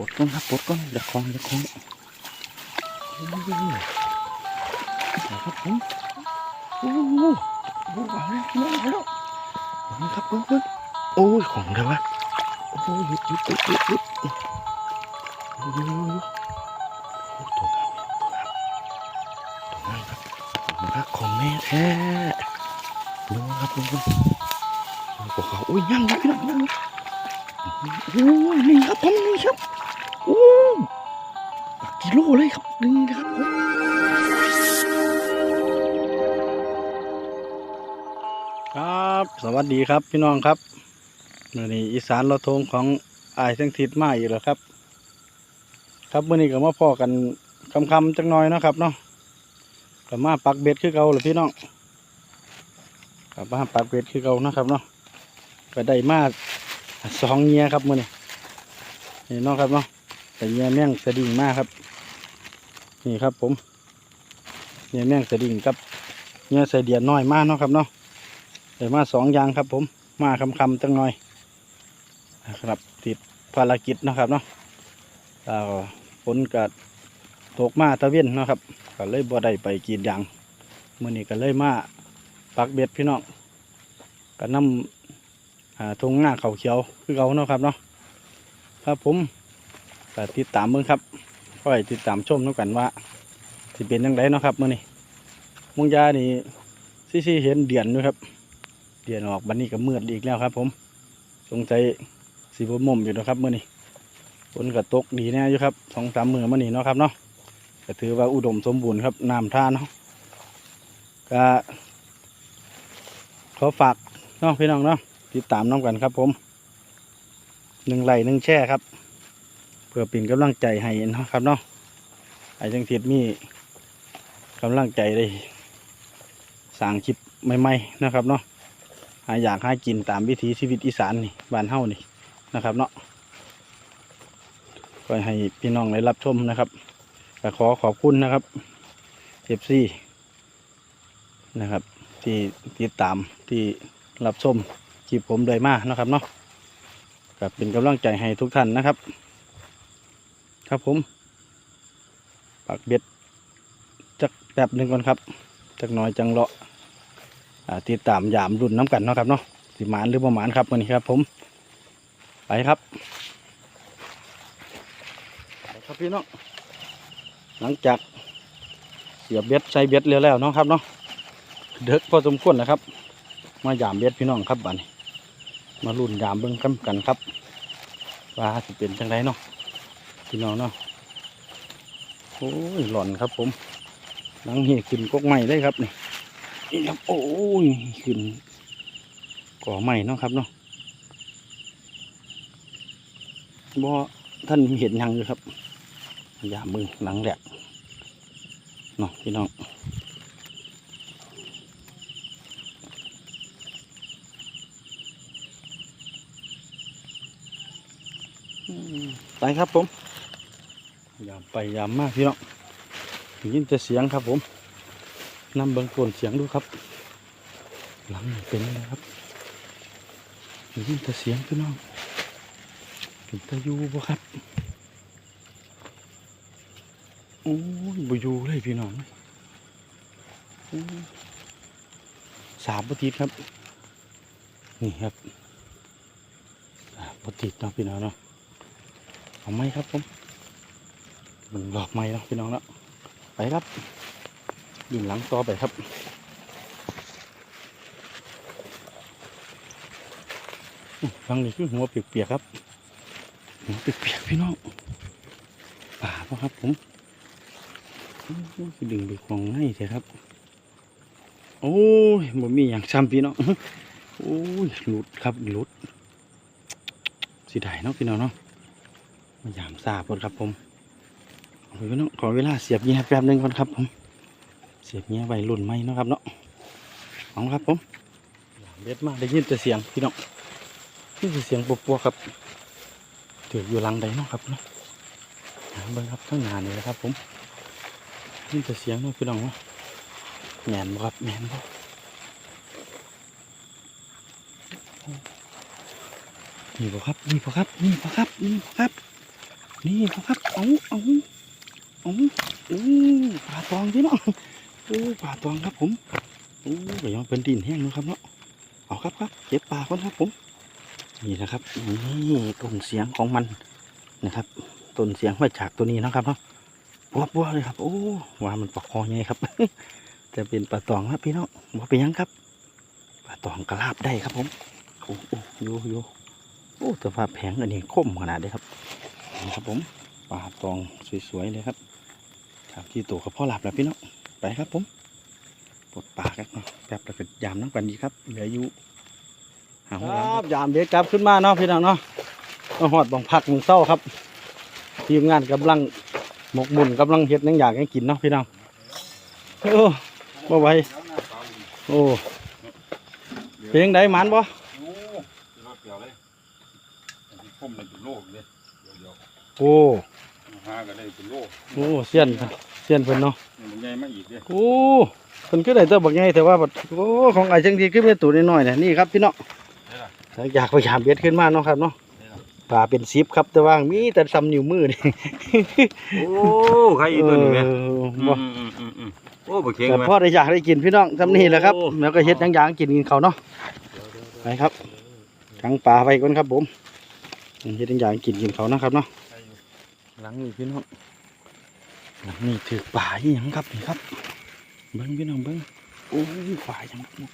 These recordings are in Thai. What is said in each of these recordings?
ปลดก้อนครับปดก้อนเดี๋ยวคล้องเดี๋ยวคล้องโอ้โหครับผมโอ้โหโอ้โหเอาแล้วเอาแล้วเอาแล้วครับเพื่อนเพื่อนโอ้ยของเลยวะโอ้โหหยุดหยุดหยุดหยุดหยุดโอ้โหโอ้ตัวงามตัวงามตัวงามครับของรักของแม่แท้ดูครับดูครับโอ้โหโอ้ยยังยังพี่น้องยังโอ้ยนี่ครับผมนี่ครับโอ้หลั กิโลเลยครับนี่นะครับผมครับ สวัสดีครับพี่น้องครับมื่อนี้อีสานเราทงของอายเสียงทิศมาอีกแล้วครับ ครับมื่อนี้ก็มาพ่อกันคำคำจังน้อยนะครับเนาะก็มาปักเบ็ดคือเก่าเลยพี่น้องกับมาปักเบ็ดคือเก่านะครับเนาะก็ได้มาสองเงียครับมือนี่นี่น้องครับเนาะแต่เงียแม่งสะดิ่งมากครับ นี่ครับผมเงียแมงสดิ่งกับเงียใส่เดียนน้อยมากเนาะครับเนาะแต่มาสองอย่างครับผมมาคำคำๆจังหน่อยนะครับติดภารกิจนะครับเนาะแล้วฝนก็ตกมาตะเวนเนาะครับก็เลยบ่ได้ไปกรีดยางมื่อนี้ก็เลยมาปักเบ็ดพี่น้องก็นำอ่าทงหน้าเขาเขียวคือเขาเนาะครับเนาะครับผมติดตามเบิ่งครับ ก็ให้ติดตามชมน้กันว่าสิเป็นยังไงเนาะครับมื่อนี้มุงยานี่ซีซีเห็นเดียนด้วยครับ เดียนออกบันนี้ก็มืดอีกแล้วครับ ผมสงสัยสีบมุมอยู่นะครับมื่อนี้ฝนก็ตกดีแน่อยู่ครับสองสามมือมื่อนี้เนาะครับเนาะก็ถือว่าอุดมสมบูรณ์ครับน้ำท่าเนาะก็ขอฝากเนาะพี่น้องเนาะติดตามน้ำกันครับ ผมหนึ่งไหลหนึ่งแช่ครับ เพื่อเป็นกำลังใจให้นะครับเนาะไอ้จังทิดมีกำลังใจได้สร้างคลิปใหม่ๆนะครับเนาะหาอยากหากินตามวิถีชีวิตอีสานนี่บ้านเฮานี่นะครับเนาะก็ให้พี่น้องได้รับชมนะครับก็ขอขอบคุณนะครับเอฟซีนะครับที่ติดตามที่รับชมคลิปผมเลยมากนะครับเนาะก็เป็นกำลังใจให้ทุกท่านนะครับ ครับผม ปักเบ็ดจักแป๊บหนึ่งก่อนครับจักหน้อยจังเลาะติดตามยามรุ่นน้ำกันเนาะครับเนาะสิหมานหรือประมาณครับวันนี้ครับผม ไปครับไปครับพี่น้องหลังจากเสียบเบ็ดใส่เบ็ดเร็วแล้วเนาะครับเนาะเด็กพอสมควรนะครับ มายามเบ็ดพี่น้องครับบัดนี้ มาลุ่นยามเบิ่งกันกันครับว่าจะเป็นจังไรเนาะ พี่น้องเนาะโอ้ยหล่อนครับผมหนังเหี่ยขึ้นกกใหม่เลยครับนี่นี่ครับโอ้ยขึ้นก่อใหม่เนาะครับเนาะบ่ท่านเห็นหยังอยู่ครับอย่ามือหลังแหลกเนาะพี่น้องไปครับผม ยามไปยามมากพี่น้องยินแต่เสียงครับผมนำเบิ้งโกนเสียงดูครับ หลังเป็นเลยครับยินแต่เสียงพี่น้องเป็นตะยูบ่ครับโอ้ยบ่อยู่เลยพี่น้องสามปฏิดครับ นี่ครับปฏิดเนาะพี่น้องเนาะเอาไม้ครับผม มันหลอกไม้นะพี่น้องเนาะไปครับยิงหลังต่อไปครับฟังนี่คือหัวเปียกๆครับหัวเปียกๆพี่น้องป่าปะครับผมคือดึงไปของง่ายเถอะครับ โอ้ยบ่มีอย่างซ้ำพี่น้องโอ้ยหลุดครับหลุดสิได้เนาะพี่น้องเนาะมายามซาบก่อนครับผม ขอเวลาขอเวลาเสียบเงี้ยแป๊บหนึงก่อนครับผมเสียบเงี้ยไว้รุ่นไหมเนาะครับเนาะเอาครับผมเบ็ดมากได้ยินแต่เสียงพี่น้องนี่คือเสียงปัวๆครับถืออยู่หลังใดเนาะครับเนาะหาเบิ่งครับข้างหน้านี่แหละครับ ผมนี่แต่เสียงเนาะพี่น้องเนาะแมนครับแมนบ่นี่บ่ครับนี่บ่ครับนี่บ่ครับนี่บ่ครับนี่ครับเอาเอา เอาโอ้ปลาตองพี่น้องโอ้ปลาตองครับผมโอ้ไปยังเป็นดินแห้งนะครับเนาะเอาครับครับเก็บปลาก่อนครับผมนี่นะครับนี่ต้นเสียงของมันนะครับต้นเสียงมาจากตัวนี้นะครับเนาะบัวบัวเลยครับ โอ้ว่ามันปลาคอไงครับ จะเป็นปลาตองครับพี่น้องว่าเป็นยังครับปลาตองกระลาบได้ครับผมโอ้โอ้โยโยโอ้แต่ว่าแผงอันนี้คมขนาดเลยครับนี่ครับผมปลาตองสวยๆเลยครับ ครับที่ตัวกับพ่อหลับแล้วพี่น้องไปครับผมปลดปลาครับเนาะแป๊บแล้วก็ยามน้ำกันดีครับเหลืออยู่ครับยามเด็กกลับขึ้นมาเนาะพี่น้องเนาะมาหอดบังพักมึงเศร้าครับ ทีมงานกำลังหมกบุญกำลังเฮ็ดนังอยากให้กินเนาะพี่น้องโอ้บ่ไหวโอ้เป็นยังไงหมันบ่โอ้าก็ได้เป็นโลกโอ้เสียนเสียนเพิ่นเนาะนี่มันใหญ่มาอีกเลยโอ้เพิ่นคือได้ตัวบักใหญ่แต่ว่าบัดโอ้ของไอ้จังทีคือเป็นตัวน้อยๆเนี่ยนี่ครับพี่น้องได้ล่ะหลังจากพยายามเบ็ดขึ้นมาเนาะครับเนาะได้ล่ะปลาเป็นซิปครับแต่ว่ามีแต่ซ้ำนิ้วมือนี่โอ้ใครอีตัวนี้แม่เออบ่อืมอืมอืมอืมโอ้บ่เค็งแต่ไหมพ่อได้อยากได้กินพี่น้องทำนี่แหละครับโอ้แล้วก็เฮ็ดหยังอยางกินกินเขาวเนาะไปครับทั้งปลาไปก่อนครับผมเฮ็ดหยังอยางกินกินเขาวนะครับเนาะ หลังนี้พี่น้องหลังนี้ถือปลาอีหยังครับนี่ครับ เบิ้งพี่น้องเบิ้งโอ้ยปลาหยังครับ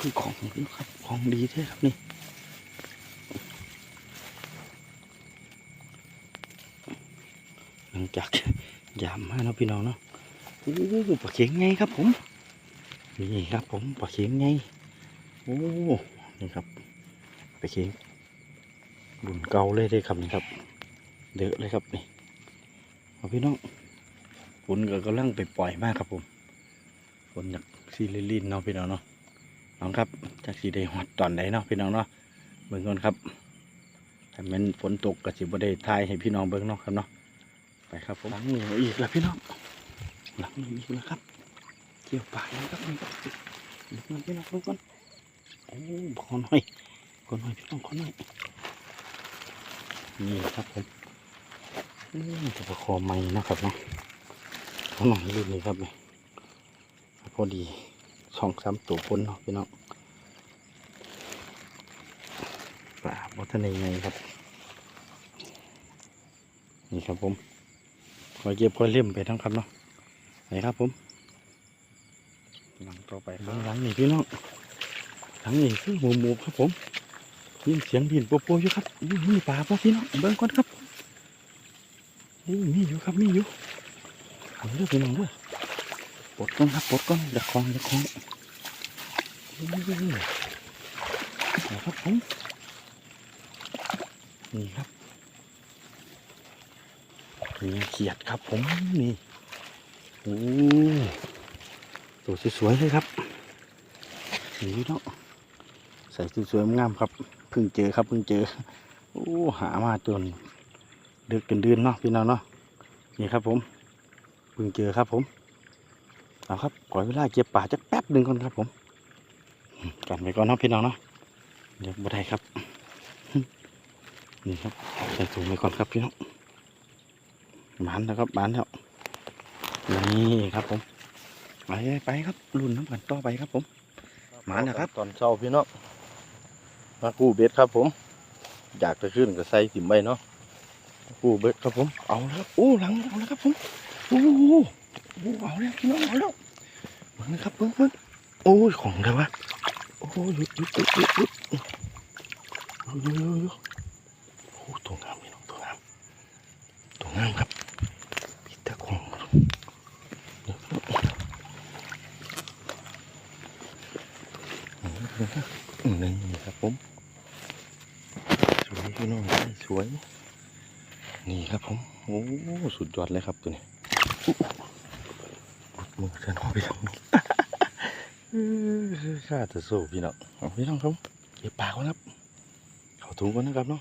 คือของดีครับของดีแท้ครับนี่หลังจากยามมาเนาะพี่น้องเนาะโอ้ปลาเข็งไงครับผมนี่ครับผมปลาเข็งไงโอ้นี่ครับปลาเข็งบุญเก่าเลยเลยครับนี่ครับ เดือะเลยครับนี่เอาพี่น้องฝนก็กำลังไปปล่อยมากครับผมฝนจากซีลิลินเนาะพี่น้องเนาะน้องครับจากสีได้หอดตอนไหนเนาะพี่น้องเนาะเบิ่งก่อนครับถ้ามันฝนตกก็สิบ่ได้ทายให้พี่น้องเบิ่งเนาะครับเนาะไปครับผมหลังนี้อีกแล้วพี่น้องหลังนี้มีนะครับเกี่ยวปลายนะครับนี่ครับดูก่อนพี่น้องดูก่อนโอ้ขอหน่อยขอหน่อยพี่น้องขอหน่อยนี่ครับผม จะประคอไม้นะครับเนาะขอหน่อยรุ่นนี้ครับเนี่พอดีสองสามตัวพ้นเนาะพี่น้องปลาบอทะเลไงครับ นี่ครับผมคอยเก็บคอยเล่มไปทั้งครับเนาะไหนครับผมหลังต่อไปครับหลังนี่พี่น้องหลังนี่คือหมูหมูครับผมยินเสียงบินโปโปอยู่ครับอุ้ยมีปลาป่ะพี่น้องเบิ่งก่อนครับ นี่มีอยู่ครับมีอยู่เอาเด้อพี่น้องเด้อปลดก่อนครับปลดก่อนอย่าคล้องอย่าคล้องอุ้ยนี่ครับผมนี่ครับมีเขียดครับผมนี่โอ้ตัวสวยๆเลยครับนี่เนาะใส่สวยๆงามครับเพิ่งเจอครับเพิ่งเจอโอ้หามาจน ดึกจนดื่นเนาะพี่น้องเนาะนี่ครับผมเพิ่งเจอครับผมเอาครับขอเวลาเก็บป่าจักแป๊บหนึ่งก่อนครับผมกันไปก่อนเนาะพี่น้องเนาะเดี๋ยวบ่ได้ครับ นี่ครับใส่ถุงไปก่อนครับพี่น้องบานแล้วครับบานแล้วนี่ครับผมไปไปครับรุ่นน้ำกันต่อไปครับผมมาแล้วครับตอนเช้าพี่น้องมากู้เบ็ดครับผม อยากจะขึ้นก็ใส่ถิ่มไปเนาะ กูเบ็ดครับผม เอาแล้วครัโอ้หลังเอาแล้วครับผมโอ้โหเอาแล้วพี่น้องเอาแล้วเบิ้งนะครับเบิ้งเบิ้งโอ้ยของอะไรวะโอ้ยหยุดหยุดหยุดหยุดหยุดโอ้ยโอ้ตัวงามพี่น้องตัวงามตัวงามครับพี่ตะของหนึ่งครับผมสวยพี่น้องสวย นี่ครับผม โอ้สุดยอดเลยครับตัวนี้อุ๊ยมือเดินเข้าไปทางนี้ข้าจะสู้พี่น้องเอาพี่น้องครับเก็บปากก่อนครับเขาถุงก่อนนะครับเนาะ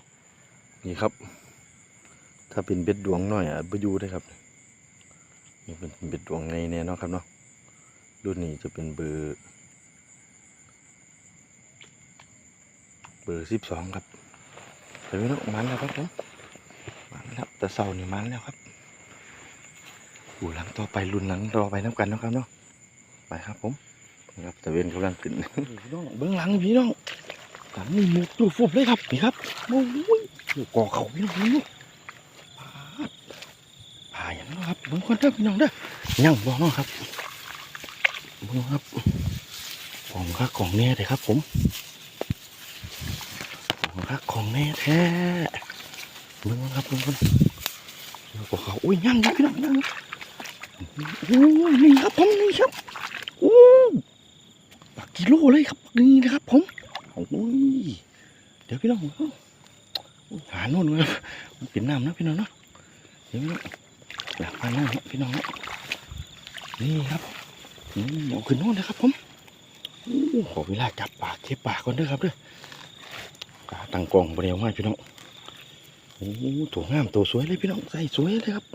นี่ครับ ถ้าเป็นเบ็ดดวงหน่อยอะไปอยู่ได้ครับนี่เป็นเบ็ดดวงในแน่เนาะครับเนาะรุ่นนี้จะเป็นเบอร์เบอร์สิบสองครับเดี๋ยวพี่น้องมันแล้วครับผม มันแล้วแต่เสานี่มันแล้วครับอูหลังต่อไปรุ่นหลังต่อไปน้ำกันนะครับเนาะไปครับผมครับตะเวนกำลังขึ้นพี่น้องเบื้องหลังพี่น้องกันนี่หมุกดูฟุบเลยครับนี่ครับโอ้ยก่อเขาพี่น้องนี่าดผ่าอย่างนั้ครับเบื้องคนเด้อพี่น้องเด้อยังบ่เนาะครับบ้องครับของข้าของแน่เลยครับผมของข้าของแน่แท้ เบื้งครับเบื้งคนก่อเขาอุ้ยยังอยู่พี่น้องยังอยู่โอ้ยนี่ครับผมนี่ครับโอ้ปักกิโลเลยครับนี่นะครับผมโอ้ยเดี๋ยวพี่น้องหาโน่นเลยมันเป็นน้ำนะพี่น้องเนาะเดี๋ยวพี่น้องหลังไปน้ำนะพี่น้องนี่ครับนี่เอาขึ้นโน่นเลยครับผมโอ้ขอเวลาจับปากเก็บปากก่อนเด้อครับเด้อกาตั้งกล้องไปเร็วมากพี่น้อง โอ้ตัวงามตัวสวยเลยพี่น้องใส่สวยเลยครับ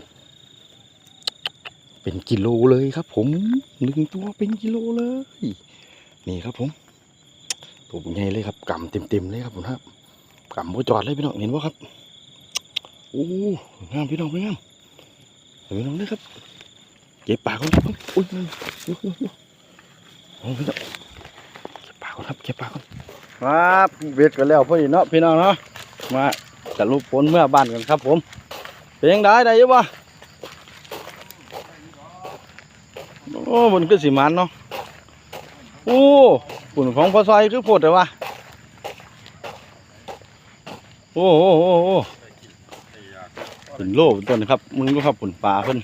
เป็นกิโลเลยครับ ผมหนึ่งตัวเป็นกิโลเลย นี่ครับผมตัวใหญ่เลยครับกำเต็มๆเลยครับผมครับกำบ่จอดเลยพี่น้องเห็นบ่ครับโอ้งามพี่น้องพี่งามพี่น้องเลยครับเก็บปากก่อนครับอุ้ยโอ้พี่น้องเก็บปากก่อนครับเก็บปากก่อนครับเวทกันแล้วพอดีเนาะพี่น้องเนาะมา จะรูปผลเมื่อบ้านกันครับผมเป็นยังไงได้ยังวะโอ้บนก็สีมันเนาะโอ้ปุ่นของพอซอยคือโพดแต่ว่าโอ้โหโอ้โหปุ่นโลเป็นต้นนครับมึงดูครับปุ่นปลาเพิ่น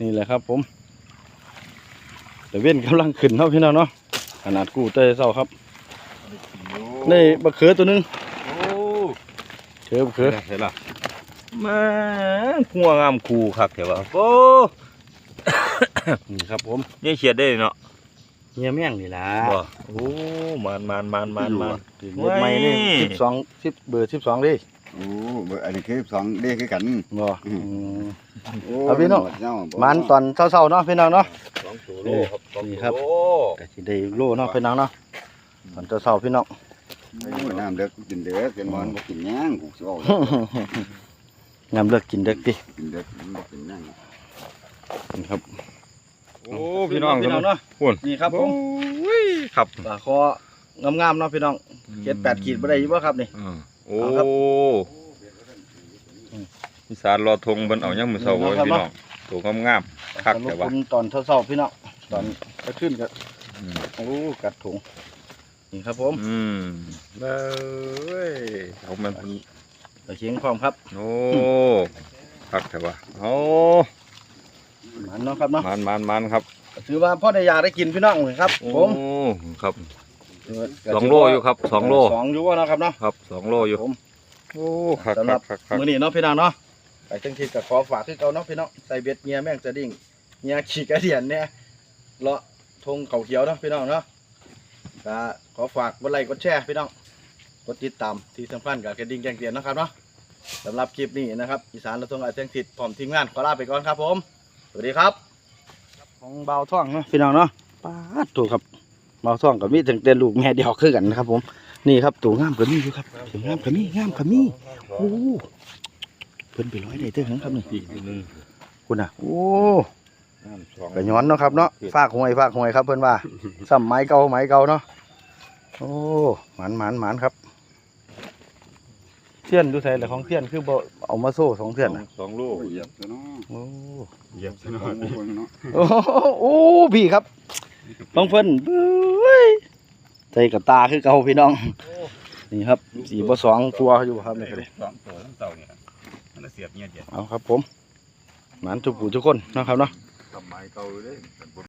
นี่แหละครับผมแต่เว้นกำลังขึ้นเนาะพี่น้องเนาะขนาดกู้เตยเศร้าครับนี่บะเขือตัวหนึง เขือบะเขือเห็นล่ะมาหัวงามคูคักแถวะโอ้นี่ครับผมนี่เขียดได้เนาะเฮียแม่งนี่ล่ะบ่โอ้มันมันมันมันมันเบอร์ใหม่นี่เว้ยสิบสองสิบเบอร์สิบสองดิโอ้เบอร์อันนี้คือสองเลขคือกันบ่อืมอืมโอ้เอาพี่น้องเาบ่มันตอนเช้าๆเนาะพี่น้องเนาะสองตัวโลครับสองนี่ตัวครับโลก็สิได้โลเนาะพี่น้องเนาะตอนเช้าๆพี่น้องโอ้ น้ำเด็กกินเด็กกินมันบ่กินหย่างกูสิเอางามเลิกกินเด็กดิกินเด็กมันบ่กินหย่างนี่ครับ โอ้พี่น้องพี่น้องเนาะพุ่นนี่ครับผโอ้มยครับปลาคองามๆเนาะพี่น้องเจ็ดแปดขีดบ่ได้อยู่บ่ครับนี่อืมโอ้เอาครับอีสานรอทงเบิ่นเอายังมือเสาไว้เอาครับพี่น้องตัวงามๆคักแต่ว่าผมตอนเช้าๆพี่น้องตอนกระขึ้นก็อืมโอ้กัดถุง นี่ครับผมอืมเอ้ยเอามันตะเคียงพร้อมครับโอ้คักแต่ว่าโอ้มันเนาะครับเนาะมันมันมันครับถือว่าพ่อได้ยาได้กินพี่น้องเลยครับโอ้ผมครับถืว่าสองโลอยู่ครับสองโลสองอยู่ว่าเนาะครับเนาะครับสองโลอยู่ผมโอ้คักสำหคัรักบคักคักมื้อนี้เนาะพี่น้องเนาะไปจังทีกับขอฝากคือเก่าเนาะพี่น้องใส่เบ็ดเงียแม่งจะดิ่งเงียขี่กระเดียนเนี่ยเลาะทงเขาเขียวเนาะพี่น้องเนาะ ก็ขอฝากกดไลค์กดแชร์พี่น้องกดติดตามที่สำคัญกับกระดิ่งแจ้งเตือนนะครับเนาะสำหรับคลิปนี้นะครับอีสานระทงอาเซียงทิศพร้อมทีมงานขอลาไปก่อนครับผมสวัสดีครับ ของเบาท่องเนาะพี่น้องเนาะป้าดถูกครับเบาท่องกับมีถึงแต่ลูกแม่เดียวคือกันนะครับผมนี่ครับตัวงามกับมีอยู่ครับตัวงามกับมีงามกับมีโอ้เพิ่นไปร้อยได้เท่านั้นครับนี่อีกหนึ่งคุณอะโอ้น้ำสอง กระย้อนเนาะครับเนาะฝากหวยฝากหวยครับเพิ่นว่าซ้ำไม้เก่าไม้เก่าเนาะโอ้หมันหมันหมันครับเทียนดูใส่ละของเทียนคือบ่เอามาโซ่สองเทียนนะสองโลโอ้ยเหยียบซะเนาะโอ้เหยียบซะเนาะโอ้ยเนาะโอ้โอ้พี่ครับน้องเพิ่นเบ้ยใจกับตาคือเก่าพี่น้องนี่ครับสีบ่สองตัวอยู่ครับนี่ก็เลยสองตัวทั้งเต่าเนี่ยมันเสียบเงียบเดียวเอาครับผมหมันทุกผู้ทุกคนเนาะครับเนาะ ทำไมเก่าเลย